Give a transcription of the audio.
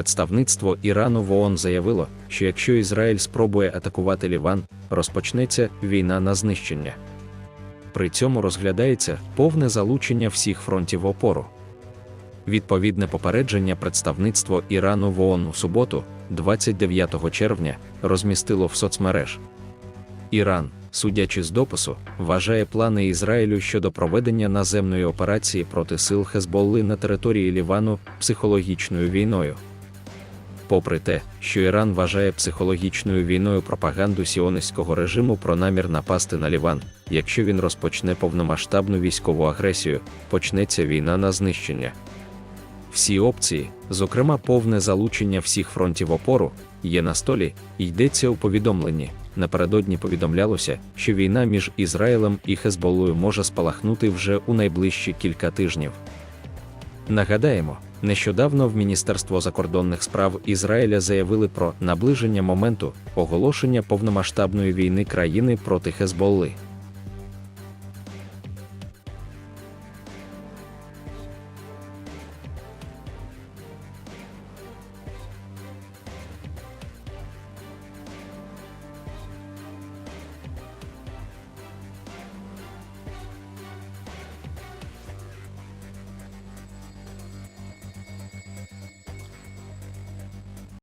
Представництво Ірану в ООН заявило, що якщо Ізраїль спробує атакувати Ліван, розпочнеться війна на знищення. При цьому розглядається повне залучення всіх фронтів опору. Відповідне попередження представництво Ірану в ООН у суботу, 29 червня, розмістило в соцмереж. Іран, судячи з допису, вважає плани Ізраїлю щодо проведення наземної операції проти сил Хезболли на території Лівану психологічною війною. Попри те, що Іран вважає психологічною війною пропаганду сіонистського режиму про намір напасти на Ліван, якщо він розпочне повномасштабну військову агресію, почнеться війна на знищення. Всі опції, зокрема повне залучення всіх фронтів опору, є на столі, йдеться у повідомленні. Напередодні повідомлялося, що війна між Ізраїлем і Хезболлою може спалахнути вже у найближчі кілька тижнів. Нагадаємо, нещодавно в Міністерство закордонних справ Ізраїля заявили про наближення моменту оголошення повномасштабної війни країни проти Хезболли.